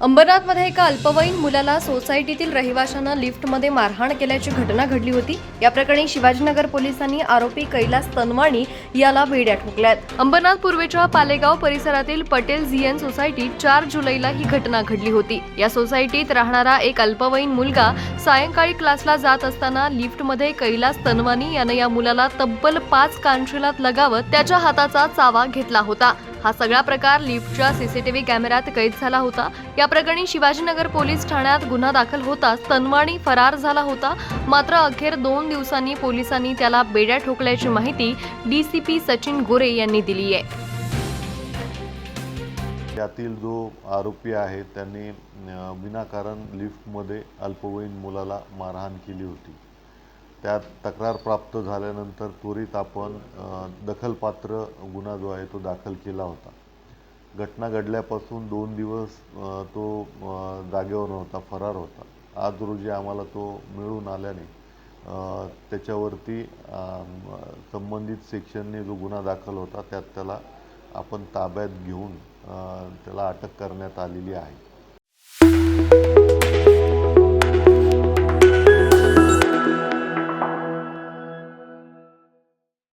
अंबरनाथमध्ये एका अल्पवयीन मुलाला सोसायटीतील रहिवाशांना लिफ्टमध्ये मारहाण केल्याची घटना घडली होती. या प्रकरणी शिवाजीनगर पोलिसांनी आरोपी कैलास तनवाणी याला बेड्या ठोकल्यात. अंबरनाथ पूर्वेच्या पालेगाव परिसरातील पटेल झीएन सोसायटीत चार जुलैला ही घटना घडली होती. या सोसायटीत राहणारा एक अल्पवयीन मुलगा सायंकाळी क्लासला जात असताना लिफ्टमध्ये कैलास तनवाणी यानं या मुलाला तब्बल पाच कानशिलात लगावत त्याच्या हाताचा चावा घेतला होता. हा सगळा प्रकार लिफ्टच्या सीसीटीव्ही कॅमेऱ्यात कैद झाला होता. या प्रकरणी शिवाजीनगर पोलीस ठाण्यात गुन्हा दाखल होताच तनवाणी फरार झाला होता. मात्र अखेर दोन दिवसांनी पोलिसांनी त्याला बेड्या ठोकल्याची माहिती डीसीपी सचिन गोरे यांनी दिली आहे. त्यातील जो आरोपी आहे त्यांनी विनाकारण लिफ्टमध्ये अल्पवयीन मुलाला मारहाण केली होती. त्यात तक्रार प्राप्त झाल्यानंतर त्वरित आपण दखलपात्र गुन्हा जो आहे तो दाखल केला होता. घटना घडल्यापासून दोन दिवस तो जागेवर नव्हता फरार होता. आज रोजी आम्हाला तो मिळून आल्याने त्याच्यावरती संबंधित सेक्शनने जो गुन्हा दाखल होता त्यात त्याला आपण ताब्यात घेऊन त्याला अटक करण्यात आलेली आहे.